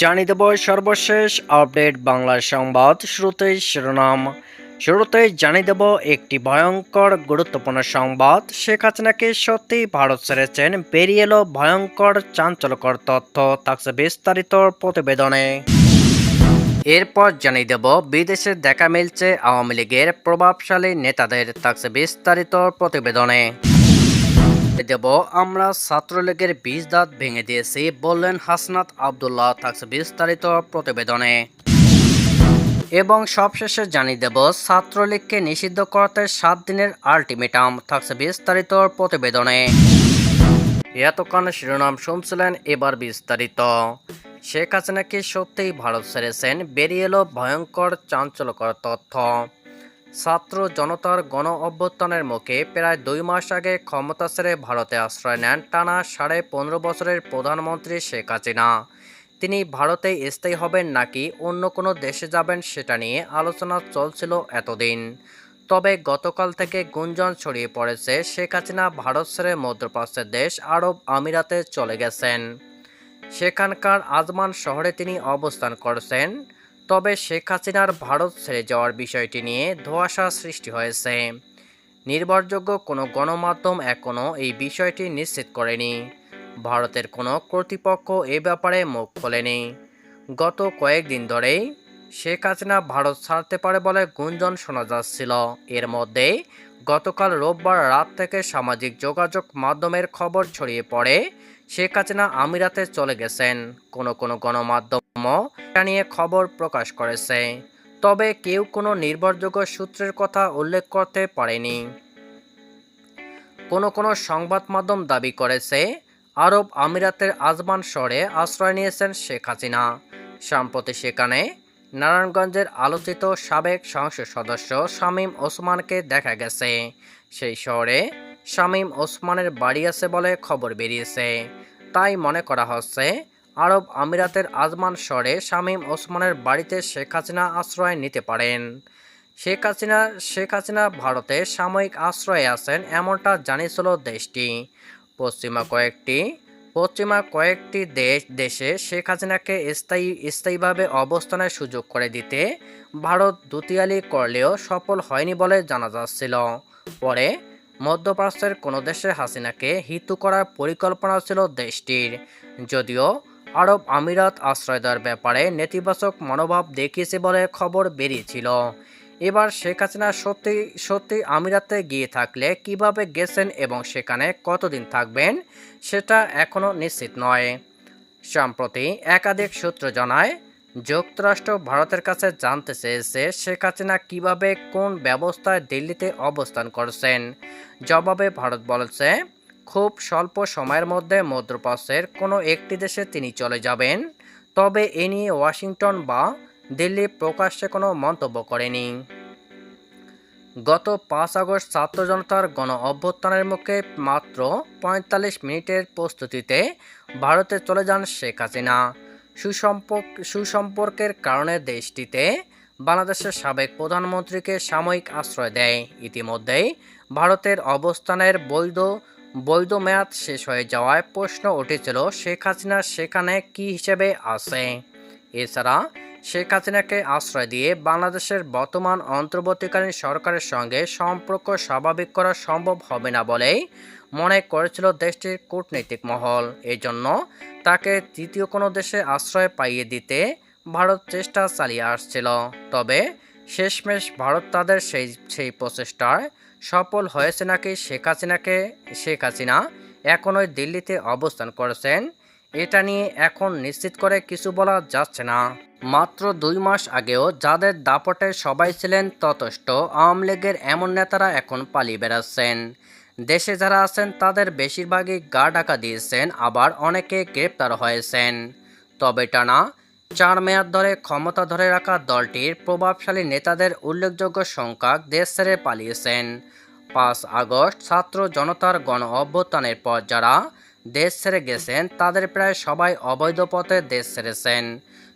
জানিয়ে দেব সর্বশেষ আপডেট বাংলা সংবাদ শুরুতেই শিরোনাম। শুরুতেই জানিয়ে দেব একটি ভয়ঙ্কর গুরুত্বপূর্ণ সংবাদ। শেখ হাসিনাকে সত্যি ভারত ছেড়েছেন বেরিয়ে এলো ভয়ঙ্কর চাঞ্চল্যকর তথ্য, থাকছে বিস্তারিত প্রতিবেদনে। এরপর জানিয়ে দেব, বিদেশে দেখা মিলছে আওয়ামী লীগের প্রভাবশালী নেতাদের, থাকছে বিস্তারিত প্রতিবেদনে। দেব, আমরা ছাত্রলীগের বীজ দাঁত ভেঙে দিয়েছি, বললেন হাসনাত আবদুল্লাহ থাকছে বিস্তারিত প্রতিবেদনে। এবং সবশেষে জানিয়ে দেব, ছাত্রলীগকে নিষিদ্ধ করতে সাত দিনের আলটিমেটাম থাকছে বিস্তারিত প্রতিবেদনে। এতক্ষণ শিরোনাম শুনছিলেন এবার বিস্তারিত। শেখ হাসিনাকে সত্যিই ভারত ছেড়েছেন? বেরিয়ে এলো ভয়ঙ্কর চাঞ্চল্যকর তথ্য। ছাত্র জনতার গণ অভ্যুত্থানের মুখে প্রায় দুই মাস আগে ক্ষমতা ছেড়ে ভারতে আশ্রয় নেন টানা সাড়ে পনেরো বছরের প্রধানমন্ত্রী শেখ হাসিনা। তিনি ভারতে স্থায়ী হবেন নাকি অন্য কোনো দেশে যাবেন সেটা নিয়ে আলোচনা চলছিল এতদিন। তবে গতকাল থেকে গুঞ্জন ছড়িয়ে পড়েছে, শেখ হাসিনা ভারত ছেড়ে মধ্যপ্রাচ্যের দেশ আরব আমিরাতে চলে গেছেন। সেখানকার আজমান শহরে তিনি অবস্থান করছেন। তবে শেখ হাসিনার ভারত ছেড়ে যাওয়ার বিষয়টি নিয়ে ধোঁয়াশা সৃষ্টি হয়েছে। নির্ভরযোগ্য কোনো গণমাধ্যম এখনও এই বিষয়টি নিশ্চিত করেনি। ভারতের কোনো কর্তৃপক্ষ এ ব্যাপারে মুখ খোলেনি। গত কয়েকদিন ধরেই শেখ হাসিনা ভারত ছাড়তে পারে বলে গুঞ্জন শোনা যাচ্ছিল। এর মধ্যে গতকাল রোববার রাত থেকে সামাজিক যোগাযোগ মাধ্যমের খবর ছড়িয়ে পড়ে, শেখ হাসিনা আমিরাতে চলে গেছেন। কোনো কোনো গণমাধ্যমও এটা নিয়ে খবর প্রকাশ করেছে। তবে কেউ কোনো নির্ভরযোগ্য সূত্রের কথা উল্লেখ করতে পারেনি। কোনো কোনো সংবাদ মাধ্যম দাবি করেছে, আরব আমিরাতের আজমান শহরে আশ্রয় নিয়েছেন শেখ হাসিনা। সম্প্রতি সেখানে নারায়ণগঞ্জের আলোচিত সাবেক সংসদ সদস্য শামীম ওসমানকে দেখা গেছে। সেই শহরে শামীম ওসমানের বাড়ি আছে বলে খবর বেরিয়েছে। তাই মনে করা হচ্ছে আরব আমিরাতের আজমান শহরে শামীম ওসমানের বাড়িতে শেখ হাসিনা আশ্রয় নিতে পারেন। শেখ হাসিনা শেখ হাসিনা ভারতে সাময়িক আশ্রয়ে আছেন এমনটা জানিয়েছিল দেশটি। পশ্চিমা কয়েকটি পশ্চিমা কয়েকটি দেশ, দেশে শেখ হাসিনাকে স্থায়ী, স্থায়ীভাবে অবস্থানের সুযোগ করে দিতে ভারত দুতিয়ালি করলেও সফল হয়নি বলে জানা যাচ্ছিল। পরে মধ্যপ্রাচ্যের কোনো দেশে হাসিনাকে হিতু করার পরিকল্পনা ছিল দেশটির। যদিও আরব আমিরাত আশ্রয় দেওয়ার ব্যাপারে নেতিবাচক মনোভাব দেখিয়েছে বলে খবর বেরিয়েছিল। এবার শেখ হাসিনা সত্যি সত্যি আমিরাতে গিয়ে থাকলে কীভাবে গেছেন এবং সেখানে কতদিন থাকবেন, সেটা এখনও নিশ্চিত নয়। সম্প্রতি একাধিক সূত্র জানায়, যুক্তরাষ্ট্র ভারতের কাছে জানতে চেয়েছে শেখ হাসিনা কীভাবে কোন ব্যবস্থায় দিল্লিতে অবস্থান করছেন। জবাবে ভারত বলেছে খুব স্বল্প সময়ের মধ্যে মধ্যপ্রাচ্যের কোনো একটি দেশে তিনি চলে যাবেন। তবে এ নিয়ে ওয়াশিংটন বা দিল্লি প্রকাশ্যে কোনো মন্তব্য করেনি। গত পাঁচ আগস্ট ছাত্র জনতার গণ অভ্যুত্থানের মুখে মাত্র পঁয়তাল্লিশ মিনিটের প্রস্তুতিতে ভারতে চলে যান শেখ হাসিনা। সুসম্পর্ক, সুসম্পর্কের কারণে দেশটিতে বাংলাদেশের সাবেক প্রধানমন্ত্রীকে সাময়িক আশ্রয় দেয়। ইতিমধ্যেই ভারতের অবস্থানের বৈধ বৈধ মেয়াদ শেষ হয়ে যাওয়ায় প্রশ্ন উঠেছিল শেখ হাসিনা সেখানে কি হিসেবে আছে? এছাড়া, শেখ হাসিনাকে আশ্রয় দিয়ে বাংলাদেশের বর্তমান অন্তর্বর্তীকালীন সরকারের সঙ্গে সম্পর্ক স্বাভাবিক করা সম্ভব হবে না বলেই মনে করেছিল দেশটির কূটনৈতিক মহল। এজন্য তাকে তৃতীয় কোনো দেশে আশ্রয় পাইয়ে দিতে ভারত চেষ্টা চালিয়ে আসছিল। তবে শেষমেশ ভারত তাদের সেই সেই প্রচেষ্টায় সফল হয়েছে নাকি শেখ হাসিনাকে? শেখ হাসিনা এখনই দিল্লিতে অবস্থান করেছেন। এটা নিয়ে এখন নিশ্চিত করে কিছু বলা যাচ্ছে না। মাত্র দুই মাস আগেও যাদের দাপটে সবাই ছিলেন ততষ্ট আওয়ামী লীগের এমন নেতারা এখন পালিয়ে বেড়াচ্ছেন। দেশে যারা আছেন, তাদের বেশিরভাগই গা ঢাকা দিয়েছেন, আবার অনেকে গ্রেপ্তার হয়েছেন। তবে টানা চার মেয়াদ ধরে ক্ষমতা ধরে রাখা দলটির প্রভাবশালী নেতাদের উল্লেখযোগ্য সংখ্যক দেশ ছেড়ে পালিয়েছেন। পাঁচ আগস্ট ছাত্র জনতার গণ অভ্যুত্থানের পর যারা দেশ ছেড়ে গেছেন, তাদের প্রায় সবাই অবৈধ পথে দেশ ছেড়েছেন।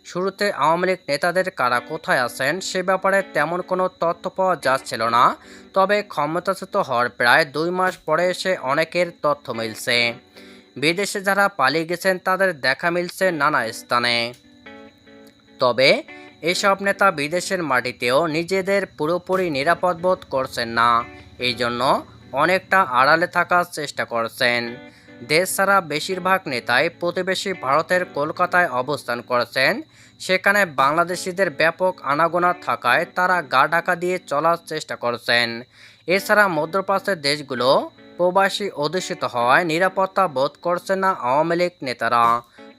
শুরুতে আওয়ামী লীগ নেতাদের কারা কোথায় আছেন সে ব্যাপারে তেমন কোনো তথ্য পাওয়া যাচ্ছিল না, তবে ক্ষমতাচ্যুত হওয়ার প্রায় দুই মাস পরে এসে অনেকের তথ্য মিলছে। বিদেশে যারা পালিয়ে গেছেন, তাদের দেখা মিলছে নানা স্থানে। তবে, এসব নেতা বিদেশের মাটিতেও নিজেদের পুরোপুরি নিরাপদ বোধ করছেন না। এই জন্য অনেকটা আড়ালে থাকার চেষ্টা করছেন। দেশ ছাড়া বেশিরভাগ নেতাই প্রতিবেশী ভারতের কলকাতায় অবস্থান করেছেন। সেখানে বাংলাদেশিদের ব্যাপক আনাগোনা থাকায় তারা গা ঢাকা দিয়ে চলার চেষ্টা করছেন। এছাড়া মধ্যপ্রাচ্যের দেশগুলো প্রবাসী অধ্যুষিত হওয়ায় নিরাপত্তা বোধ করছে না আওয়ামী লীগ নেতারা।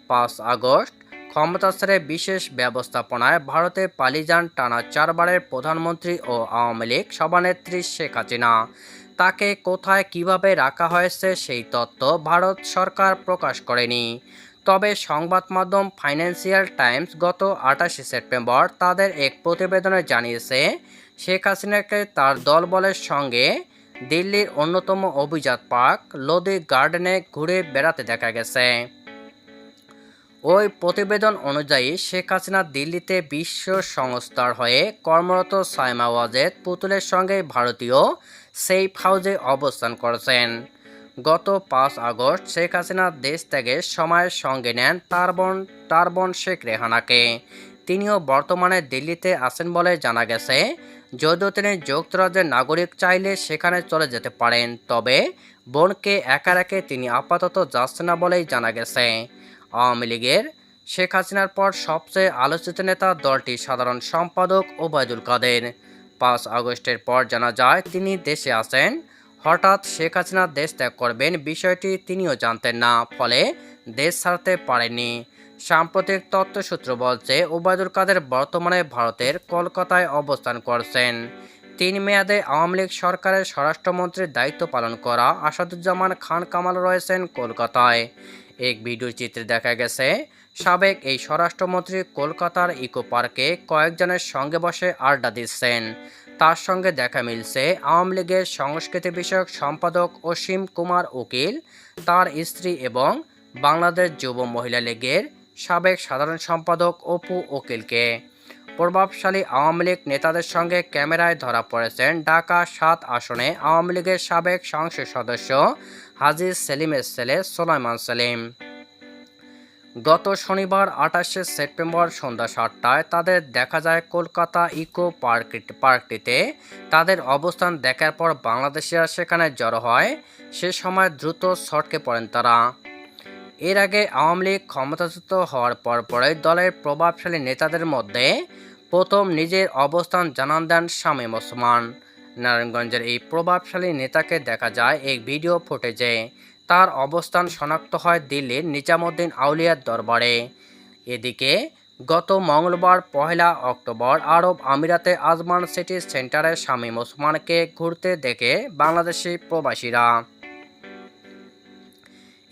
পাঁচ আগস্ট ক্ষমতা ছেড়ে বিশেষ ব্যবস্থাপনায় ভারতে পালিয়ে যান টানা চারবারের প্রধানমন্ত্রী ও আওয়ামী লীগ সভানেত্রী শেখ হাসিনা। তাকে কোথায় কীভাবে রাখা হয়েছে সেই তথ্য ভারত সরকার প্রকাশ করেনি। তবে সংবাদ মাধ্যম ফাইন্যান্সিয়াল টাইমস গত আটাশে সেপ্টেম্বর তাদের এক প্রতিবেদনে জানিয়েছে, শেখ হাসিনাকে তার দলবলের সঙ্গে দিল্লির অন্যতম অভিজাত পার্ক, লোদি গার্ডেনে ঘুরে বেড়াতে দেখা গেছে। ওই প্রতিবেদন অনুযায়ী শেখ হাসিনা দিল্লিতে বিশ্ব সংস্থার হয়ে কর্মরত সাইমা ওয়াজেদ পুতুলের সঙ্গে ভারতীয় সেফ হাউজে অবস্থান করেছেন। গত পাঁচ আগস্ট শেখ হাসিনা দেশ থেকে সময়ের সঙ্গে নেন তার বোন তার বোন শেখ রেহানাকে। তিনিও বর্তমানে দিল্লিতে আছেন বলে জানা গেছে। যদিও তিনি যুক্তরাজ্যের নাগরিক, চাইলে সেখানে চলে যেতে পারেন, তবে বোনকে একা রেখে তিনি আপাতত যাচ্ছেন না বলেই জানা গেছে। আওয়ামী লীগের শেখ হাসিনার পর সবচেয়ে আলোচিত নেতা দলটির সাধারণ সম্পাদক ওবায়দুল কাদের। পাঁচ আগস্টের পর জানা যায়, তিনি দেশে আছেন। হঠাৎ শেখ হাসিনা দেশ ত্যাগ করবেন বিষয়টি তিনিও জানতেন না, ফলে দেশ ছাড়তে পারেননি। সাম্প্রতিক তথ্যসূত্র বলছে, ওবায়দুল কাদের বর্তমানে ভারতের কলকাতায় অবস্থান করছেন। তিন মেয়াদে আওয়ামী লীগ সরকারের স্বরাষ্ট্রমন্ত্রীর দায়িত্ব পালন করা আসাদুজ্জামান খান কামাল রয়েছেন কলকাতায়। এক ভিডিও চিত্রে দেখা গেছে, সাবেক এই স্বরাষ্ট্রমন্ত্রী কলকাতার ইকো পার্কে কয়েকজনের সঙ্গে বসে আড্ডা দিচ্ছেন। তার সঙ্গে দেখা মিলছে, আওয়ামী লীগের সংস্কৃতি বিষয়ক সম্পাদক অসীম কুমার উকিল, তার স্ত্রী এবং বাংলাদেশ যুব মহিলা লীগের সাবেক সাধারণ সম্পাদক অপু উকিলকে। প্রভাবশালী আওয়ামী লীগ নেতাদের সঙ্গে ক্যামেরায় ধরা পড়েছেন ঢাকা সাত আসনে আওয়ামী লীগের সাবেক সংসদ সদস্য হাজি সেলিমের ছেলে সোলাইমান সেলিম। গত শনিবার আঠাশে সেপ্টেম্বর সন্ধ্যা সাতটায় তাদের দেখা যায় কলকাতা ইকো পার্ক পার্কটিতে। তাদের অবস্থান দেখার পর বাংলাদেশিরা সেখানে জড়ো হয়। সে সময় দ্রুত ছটকে পড়েন তারা। এর আগে আওয়ামী লীগ ক্ষমতাচ্যুত হওয়ার পর পরে দলের প্রভাবশালী নেতাদের মধ্যে প্রথম নিজের অবস্থান জানান দেন শামীম ওসমান। নারায়ণগঞ্জের এই প্রভাবশালী নেতাকে দেখা যায় এক ভিডিও ফুটেজে। তার অবস্থান শনাক্ত হয় দিল্লির নিজামুদ্দিন আউলিয়ার দরবারে। এদিকে গত মঙ্গলবার পহেলা অক্টোবর আরব আমিরাতে আজমান সিটি সেন্টারে শামীম ওসমানকে ঘুরতে দেখে বাংলাদেশি প্রবাসীরা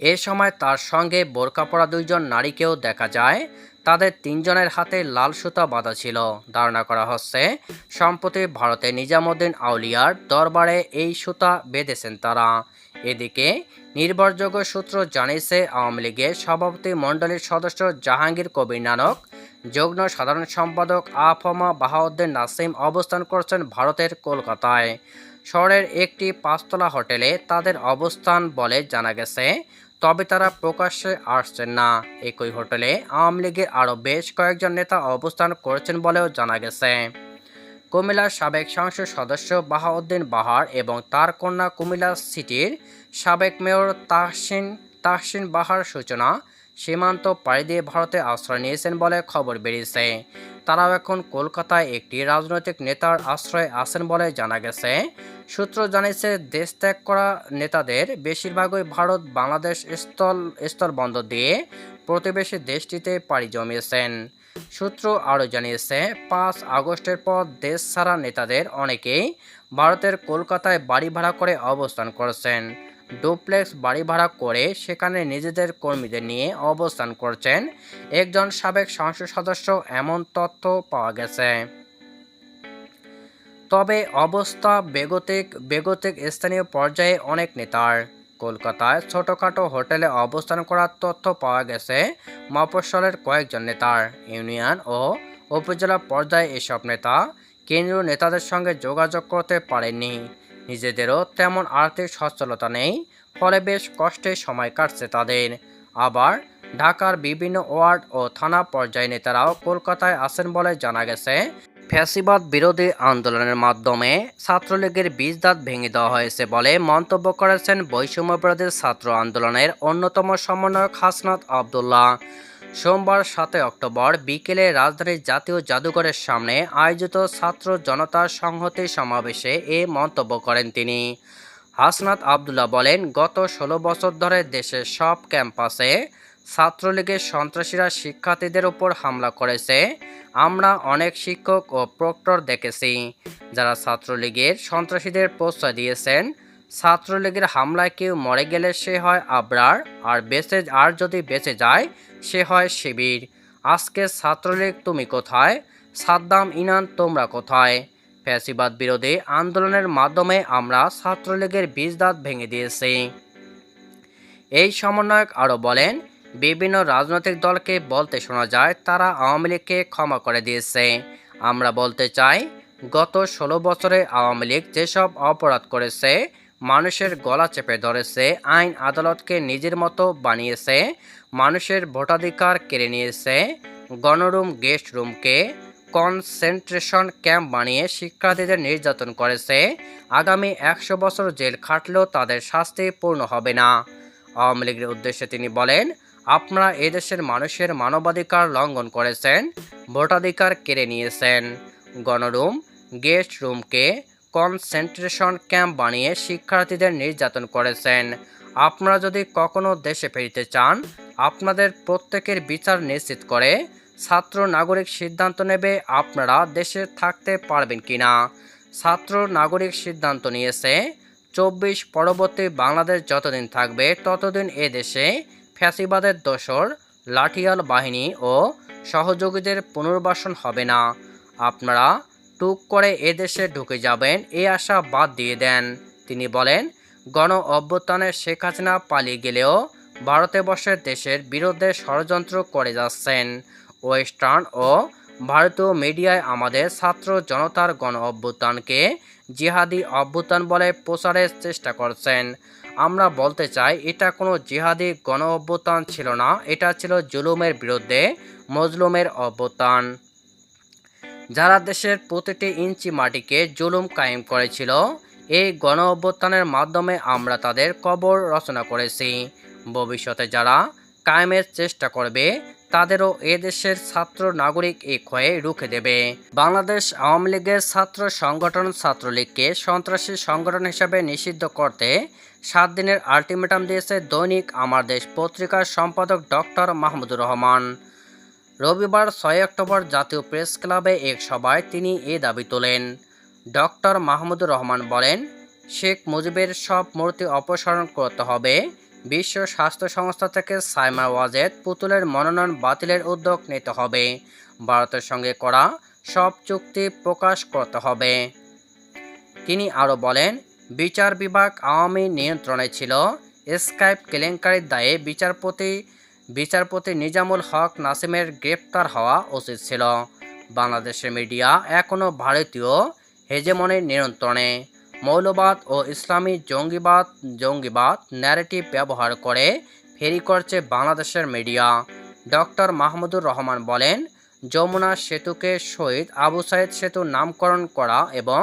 এ সময় তার সঙ্গে বোরকা পরা দুইজন নারীকেও দেখা যায়। তাদের তিনজনের হাতে লাল সুতা বাঁধা ছিল। ধারণা করা হচ্ছে, সম্প্রতি ভারতে নিজামুদ্দিন আউলিয়ার দরবারে এই সুতা বেঁধেছেন তারা। এদিকে নির্ভরযোগ্য সূত্র জানিয়েছে, আওয়ামী লীগের সভাপতি মণ্ডলীর সদস্য জাহাঙ্গীর কবির নানক, যুগ্ম সাধারণ সম্পাদক আফমা বাহাউদ্দিন নাসিম অবস্থান করছেন ভারতের কলকাতায়। শহরের একটি পাঁচতলা হোটেলে তাদের অবস্থান বলে জানা গেছে, তবে তারা প্রকাশ্যে আসছেন না। একই হোটেলে আওয়ামী লীগের আরও বেশ কয়েকজন নেতা অবস্থান করেছেন বলেও জানা গেছে। কুমিল্লার সাবেক সংসদ সদস্য বাহাউদ্দিন বাহার এবং তার কন্যা কুমিল্লা সিটির সাবেক মেয়র তাহসিন তাহসিন বাহার সূচনা সীমান্ত পাড়ি দিয়ে ভারতে আশ্রয় নিয়েছেন বলে খবর বেরিয়েছে। তারাও এখন কলকাতায় একটি রাজনৈতিক নেতার আশ্রয়ে আছেন বলে জানা গেছে। সূত্র জানিয়েছে, দেশ ত্যাগ করা নেতাদের বেশিরভাগই ভারত বাংলাদেশ স্থল স্থল স্থলবন্দর দিয়ে প্রতিবেশী দেশটিতে পাড়ি জমিয়েছেন। সূত্র আরও জানিয়েছে, পাঁচ আগস্টের পর দেশ ছাড়া নেতাদের অনেকেই ভারতের কলকাতায় বাড়ি ভাড়া করে অবস্থান করেছেন। ডুপ্লেক্স বাড়ি ভাড়া করে সেখানে নিজেদের কর্মীদের নিয়ে অবস্থান করছেন একজন সাবেক সংসদ সদস্য। এমন তথ্য পাওয়া গেছে। তবে অবস্থা বেগতিক বেগতিক স্থানীয় পর্যায়ে অনেক নেতার। কলকাতায় ছোটোখাটো হোটেলে অবস্থান করার তথ্য পাওয়া গেছে। মফস্বলের কয়েকজন নেতার, ইউনিয়ন ও উপজেলা পর্যায়ে এসব নেতা কেন্দ্রীয় নেতাদের সঙ্গে যোগাযোগ করতে পারেননি। নিজেদেরও তেমন আর্থিক সচ্ছলতা নেই, ফলে বেশ কষ্টে সময় কাটছে তাদের। আবার ঢাকার বিভিন্ন ওয়ার্ড ও থানা পর্যায়ে নেতারাও কলকাতায় আছেন বলে জানা গেছে। ফ্যাসিবাদ বিরোধী আন্দোলনের মাধ্যমে ছাত্রলীগের বীজ দাঁত ভেঙে দেওয়া হয়েছে বলে মন্তব্য করেছেন বৈষম্য বিরোধী ছাত্র আন্দোলনের অন্যতম সমন্বয়ক হাসনাত আবদুল্লাহ। সোমবার সাতই অক্টোবর বিকেলে রাজধানীর জাতীয় জাদুঘরের সামনে আয়োজিত ছাত্র জনতা সংহতি সমাবেশে এ মন্তব্য করেন তিনি। হাসনাত আবদুল্লাহ বলেন, গত ষোলো বছর ধরে দেশের সব ক্যাম্পাসে ছাত্রলীগের সন্ত্রাসীরা শিক্ষার্থীদের উপর হামলা করেছে। আমরা অনেক শিক্ষক ও প্রক্টর দেখেছি, যারা ছাত্রলীগের সন্ত্রাসীদের প্রশ্রয় দিয়েছেন। ছাত্রলীগের হামলায় কেউ মরে গেলে সে হয় আবরার, আর বেঁচে, আর যদি বেঁচে যায়, সে হয় শিবির। আজকে ছাত্রলীগ তুমি কোথায়? সাদ্দাম ইনান, তোমরা কোথায়? ফ্যাসিবাদ বিরোধী আন্দোলনের মাধ্যমে আমরা ছাত্রলীগের বীজদাঁত ভেঙে দিয়েছি। এই সমন্বয়ক আরও বলেন, বিভিন্ন রাজনৈতিক দলকে বলতে শোনা যায়, তারা আওয়ামী লীগকে ক্ষমা করে দিয়েছে। আমরা বলতে চাই, গত ষোলো বছরে আওয়ামী লীগ যেসব অপরাধ করেছে মানুষের গলা চেপে ধরেছে, আইন আদালতকে নিজের মতো বানিয়েছে, মানুষের ভোটাধিকার কেড়ে নিয়েছে, গণরুম, গেস্ট রুমকে কনসেন্ট্রেশন ক্যাম্প বানিয়ে শিক্ষার্থীদের নির্যাতন করেছে। আগামী একশো বছর জেল খাটলেও তাদের শাস্তি পূর্ণ হবে না। আওয়ামী লীগের উদ্দেশ্যে তিনি বলেন, আপনারা এদেশের মানুষের মানবাধিকার লঙ্ঘন করেছেন, ভোটাধিকার কেড়ে নিয়েছেন। গণরুম, গেস্ট রুমকে কনসেন্ট্রেশন ক্যাম্প বানিয়ে শিক্ষার্থীদের নির্যাতন করেছেন। আপনারা যদি কখনো দেশে ফিরতে চান, আপনাদের প্রত্যেকের বিচার নিশ্চিত করে ছাত্র নাগরিক সিদ্ধান্ত নেবে আপনারা দেশে থাকতে পারবেন কিনা। ছাত্র নাগরিক সিদ্ধান্ত নিয়েছে, চব্বিশ পরবর্তী বাংলাদেশ যতদিন থাকবে ততদিন এ দেশে ফ্যাসিবাদের দোসর, লাঠিয়াল বাহিনী ও সহযোগীদের পুনর্বাসন হবে না। আপনারা টুক করে এ দেশে ঢুকে যাবেন, এ আশা বাদ দিয়ে দেন। তিনি বলেন, গণ অভ্যুত্থানে শেখ হাসিনা পালিয়ে গেলেও ভারতে বসে দেশের বিরুদ্ধে ষড়যন্ত্র করে যাচ্ছেন। ওয়েস্টার্ন ও ভারতীয় মিডিয়ায় আমাদের ছাত্র জনতার গণ অভ্যুত্থানকে জিহাদি অভ্যুত্থান বলে প্রচারের চেষ্টা করছেন। আমরা বলতে চাই, এটা কোনো জিহাদি গণ অভ্যুত্থান ছিল না, এটা ছিল জুলুমের বিরুদ্ধে মজলুমের অভ্যুত্থান। যারা দেশের প্রতিটি ইঞ্চি মাটিকে জুলুম কায়েম করেছিল, এই গণ অভ্যুত্থানের মাধ্যমে আমরা তাদের কবর রচনা করেছি। ভবিষ্যতে যারা কায়েমের চেষ্টা করবে, তাদেরও এ দেশের ছাত্র নাগরিক এক হয়ে রুখে দেবে। বাংলাদেশ আওয়ামী লীগের ছাত্র সংগঠন ছাত্রলীগকে সন্ত্রাসী সংগঠন হিসেবে নিষিদ্ধ করতে সাত দিনের আলটিমেটাম দিয়েছে দৈনিক আমার দেশ পত্রিকার সম্পাদক ডক্টর মাহমুদুর রহমান। রবিবার ছয় অক্টোবর জাতীয় প্রেস ক্লাবে এক সভায় তিনি এ দাবি তোলেন। ডক্টর মাহমুদুর রহমান বলেন, শেখ মুজিবের সব মূর্তি অপসারণ করতে হবে। বিশ্ব স্বাস্থ্য সংস্থা থেকে সাইমা ওয়াজেদ পুতুলের মনোনয়ন বাতিলের উদ্যোগ নিতে হবে। ভারতের সঙ্গে করা সব চুক্তি প্রকাশ করতে হবে। তিনি আরও বলেন, বিচার বিভাগ আওয়ামী নিয়ন্ত্রণে ছিল। স্কাইপ কেলেঙ্কারির দায়ে বিচারপতি বিচারপতি নিজামুল হক নাসিমের গ্রেপ্তার হওয়া উচিত ছিল। বাংলাদেশের মিডিয়া এখনও ভারতীয় হেজেমনির নিয়ন্ত্রণে। মৌলবাদ ও ইসলামী জঙ্গিবাদ জঙ্গিবাদ ন্যারেটিভ ব্যবহার করে ফেরি করছে বাংলাদেশের মিডিয়া। ডক্টর মাহমুদুর রহমান বলেন, যমুনা সেতুকে শহীদ আবু সাইদ সেতু নামকরণ করা এবং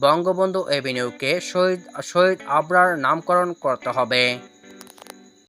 বঙ্গবন্ধু এভিনিউকে শহীদ শহীদ আবরার নামকরণ করতে হবে।